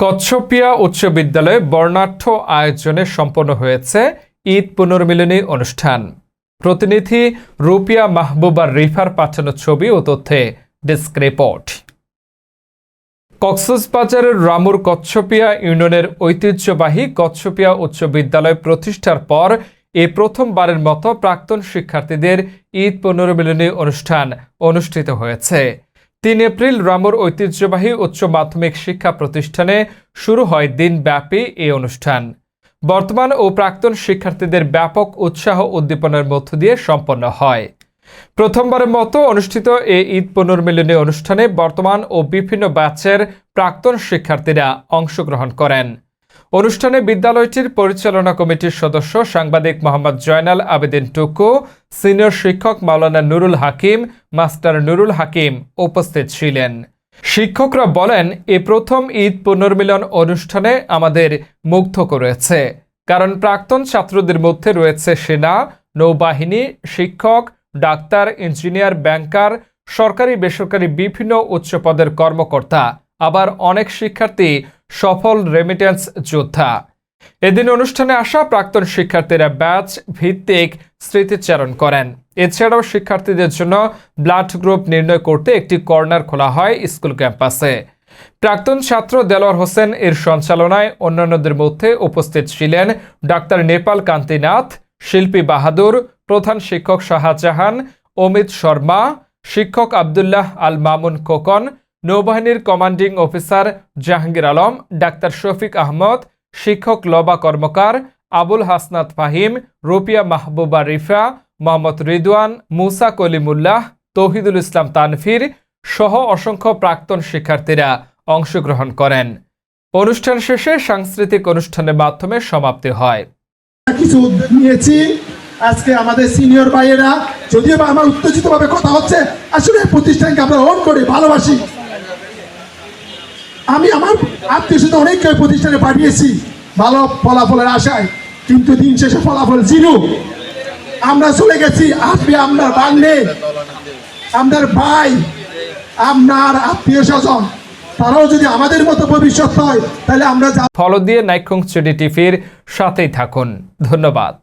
কচ্ছপিয়া উচ্চ বিদ্যালয়ে বর্ণাঢ্য আয়োজনে সম্পন্ন হয়েছে ঈদ পুনর্মিলনী অনুষ্ঠান। প্রতিনিধি রুপিয়া মাহবুবার রিফার পাঠানো ছবি ও তথ্যে ডেস্ক রিপোর্ট। কক্সবাজারের রামুর কচ্ছপিয়া ইউনিয়নের ঐতিহ্যবাহী কচ্ছপিয়া উচ্চ বিদ্যালয় প্রতিষ্ঠার পর এ প্রথমবারের মতো প্রাক্তন শিক্ষার্থীদের ঈদ পুনর্মিলনী অনুষ্ঠান অনুষ্ঠিত হয়েছে। তিন এপ্রিল রামুর ঐতিহ্যবাহী উচ্চ মাধ্যমিক শিক্ষা প্রতিষ্ঠানে শুরু হয় দিনব্যাপী এই অনুষ্ঠান। বর্তমান ও প্রাক্তন শিক্ষার্থীদের ব্যাপক উৎসাহ উদ্দীপনার মধ্য দিয়ে সম্পন্ন হয়। প্রথমবারের মতো অনুষ্ঠিত এই ঈদ পুনর্মিলনী অনুষ্ঠানে বর্তমান ও বিভিন্ন ব্যাচের প্রাক্তন শিক্ষার্থীরা অংশগ্রহণ করেন। অনুষ্ঠানে বিদ্যালয়টির পরিচালনা কমিটির সদস্য সাংবাদিক মোহাম্মদ জয়নাল আবেদিন টুকু, সিনিয়র শিক্ষক মাওলানা নুরুল হাকিম, মাস্টার নুরুল হাকিম উপস্থিত ছিলেন। শিক্ষকরা বলেন, এ প্রথম ঈদ পুনর্মিলন অনুষ্ঠানে আমাদের মুগ্ধ করেছে কারণ প্রাক্তন ছাত্রদের মধ্যে রয়েছে সেনা, নৌবাহিনী, শিক্ষক, ডাক্তার, ইঞ্জিনিয়ার, ব্যাংকার সরকারি বেসরকারি বিভিন্ন উচ্চ পদের কর্মকর্তা, আবার অনেক শিক্ষার্থী সফল রেমিটেন্স যোদ্ধা। এদিন অনুষ্ঠানে আসা প্রাক্তন শিক্ষার্থীরা ব্যাচ ভিত্তিক স্মৃতিচারণ করেন। এছাড়াও শিক্ষার্থীদের জন্য ব্লাড গ্রুপ নির্ণয় করতে একটি কর্নার খোলা হয় স্কুল ক্যাম্পাসে। প্রাক্তন ছাত্র দেলোয়ার হোসেন এর সঞ্চালনায় অন্যান্যদের মধ্যে উপস্থিত ছিলেন ডাক্তার নেপাল কান্তিনাথ, শিল্পী বাহাদুর, প্রধান শিক্ষক শাহজাহান, অমিত শর্মা, শিক্ষক আবদুল্লাহ আল মামুন খোকন নৌবাহিনীর commanding officer Jahangir Alam, doctor Shafiq Ahmed, শিক্ষক লবা কর্মকার, আবুল হাসনাত ফাহিম, রুপিয়া মাহবুবা রিফা, মোহাম্মদ রিদওয়ান, মুসা কলিমুল্লাহ, তৌহিদুল ইসলাম তানফির সহ অসংখ্য প্রাক্তন শিক্ষার্থীরা অংশগ্রহণ করেন। অনুষ্ঠান শেষে সাংস্কৃতিক অনুষ্ঠানের মাধ্যমে সমাপ্তি হয়। কিছু উদ্যোগ নিয়েছি। আজকে আমাদের সিনিয়র ভাইয়েরা, যদিও আমার উত্তেজিত ভাবে কথা হচ্ছে, আসলে প্রতিষ্ঠানকে আমরা করি, ভালোবাসি। আমি আমার আত্মীয় সাথে অনেককে প্রতিষ্ঠানে পাঠিয়েছি ভালো ফলাফলের আশায়, কিন্তু দিন শেষে ফলাফল জিরো। আমরা চলে গেছি, আপনি আপনার বাংলে আপনার ভাই, আপনার আত্মীয় স্বজন, তারাও যদি আমাদের মতো ভবিষ্যৎ হয়, তাহলে আমরা ফলো দিয়ে নাইকং স্টুডি টিভির সাথেই থাকুন। ধন্যবাদ।